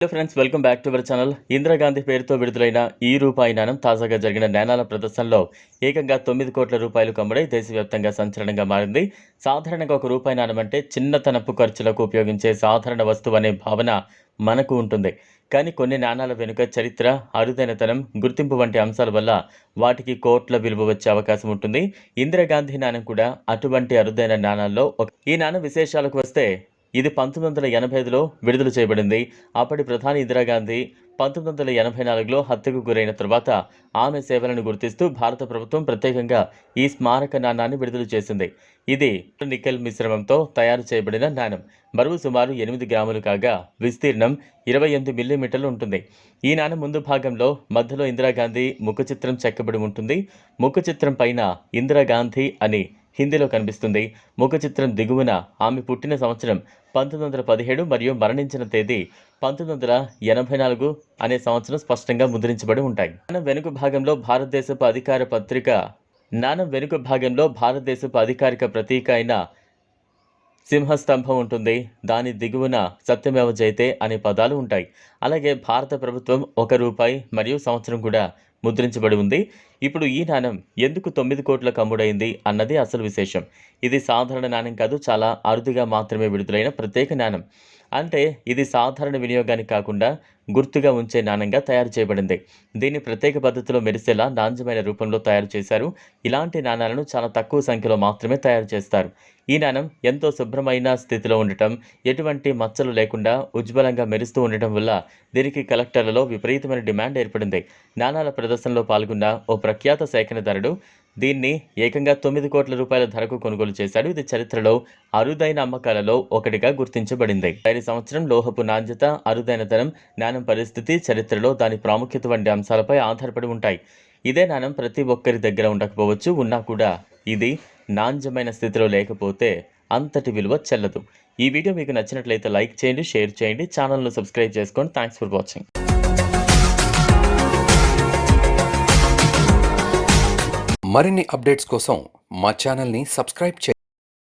Hello friends welcome back to our channel Indira Gandhi పేరుతో విడుదలైన ఈ రూపాయి నాణం తాజాగా జరిగిన నాణాల ప్రదర్శనలో ఏకంగా తొమ్మిది కోట్ల రూపాయలు కమ్ముడై దేశవ్యాప్తంగా సంచలనంగా మారింది. సాధారణంగా ఒక రూపాయి నాణం అంటే చిన్నతనపు ఖర్చులకు ఉపయోగించే సాధారణ వస్తువు అనే భావన మనకు ఉంటుంది. కానీ కొన్ని నాణాల వెనుక చరిత్ర అరుదైనతనం గుర్తింపు వంటి అంశాల వల్ల వాటికి కోట్ల విలువ వచ్చే అవకాశం ఉంటుంది. ఇందిరాగాంధీ నాణం కూడా అటువంటి అరుదైన నాణాల్లో ఒక ఈ నాణం విశేషాలకు వస్తే ఇది పంతొమ్మిది వందల ఎనభై ఐదులో విడుదల చేయబడింది. అప్పటి ప్రధాని ఇందిరాగాంధీ పంతొమ్మిది వందల ఎనభై నాలుగులో హత్యకు గురైన తర్వాత ఆమె సేవలను గుర్తిస్తూ భారత ప్రభుత్వం ప్రత్యేకంగా ఈ స్మారక నాణాన్ని విడుదల చేసింది. ఇది నికెల్ మిశ్రమంతో తయారు చేయబడిన నాణం. బరువు సుమారు ఎనిమిది గ్రాములు కాగా విస్తీర్ణం ఇరవై ఎనిమిది మిల్లీమీటర్లు ఉంటుంది. ఈ నాణం ముందు భాగంలో మధ్యలో ఇందిరాగాంధీ ముఖ చిత్రం చెక్కబడి ఉంటుంది. ముఖ చిత్రం పైన ఇందిరాగాంధీ అని హిందీలో కనిపిస్తుంది. ముఖ చిత్రం దిగువన ఆమె పుట్టిన సంవత్సరం పంతొమ్మిది వందల పదిహేడు మరియు మరణించిన తేదీ పంతొమ్మిది వందల ఎనభై నాలుగు అనే సంవత్సరం స్పష్టంగా ముద్రించబడి ఉంటాయి. నాణం వెనుక భాగంలో భారతదేశపు అధికార పత్రిక నాణం వెనుక భాగంలో భారతదేశపు అధికారిక ప్రతీక అయిన సింహస్తంభం ఉంటుంది. దాని దిగువన సత్యమేవ జయతే అనే పదాలు ఉంటాయి. అలాగే భారత ప్రభుత్వం ఒక రూపాయి మరియు సంవత్సరం కూడా ముద్రించబడి ఉంది. ఇప్పుడు ఈ నాణం ఎందుకు తొమ్మిది కోట్ల కమ్ముడైంది అన్నది అసలు విశేషం. ఇది సాధారణ నాణం కాదు చాలా అరుదుగా మాత్రమే విడుదలైన ప్రత్యేక నాణం. అంటే ఇది సాధారణ వినియోగానికి కాకుండా గుర్తుగా ఉంచే నాణంగా తయారు చేయబడింది. దీన్ని ప్రత్యేక పద్ధతిలో మెరిసేలా నాణ్యమైన రూపంలో తయారు చేశారు. ఇలాంటి నాణాలను చాలా తక్కువ సంఖ్యలో మాత్రమే తయారు చేస్తారు. ఈ నాణం ఎంతో శుభ్రమైన స్థితిలో ఉండటం ఎటువంటి మచ్చలు లేకుండా ఉజ్వలంగా మెరుస్తూ ఉండటం వల్ల దీనికి కలెక్టర్లలో విపరీతమైన డిమాండ్ ఏర్పడింది. నాణాల ప్రదర్శనలో పాల్గొన్న ఓ ప్రఖ్యాత సేకరణదారుడు దీన్ని ఏకంగా తొమ్మిది కోట్ల రూపాయల ధరకు కొనుగోలు చేశాడు. ఇది చరిత్రలో అరుదైన అమ్మకాలలో ఒకటిగా గుర్తించబడింది. ఐదు సంవత్సరం లోహపు నాణ్యత అరుదైన ధనం నాణం నాణం పరిస్థితి చరిత్రలో దాని ప్రాముఖ్యత వంటి అంశాలపై ఆధారపడి ఉంటాయి. ఇదే నాణం ప్రతి ఒక్కరి దగ్గర ఉండకపోవచ్చు ఉన్నా కూడా ఇది నాణ్యమైన స్థితిలో లేకపోతే అంతటి విలువ చెల్లదు. ఈ వీడియో మీకు నచ్చినట్లయితే లైక్ చేయండి షేర్ చేయండి ఛానల్ను సబ్స్క్రైబ్ చేసుకోండి. Thanks for watching. మరిన్ని అప్డేట్స్ కోసం మా ఛానల్ని సబ్స్క్రైబ్ చేయండి.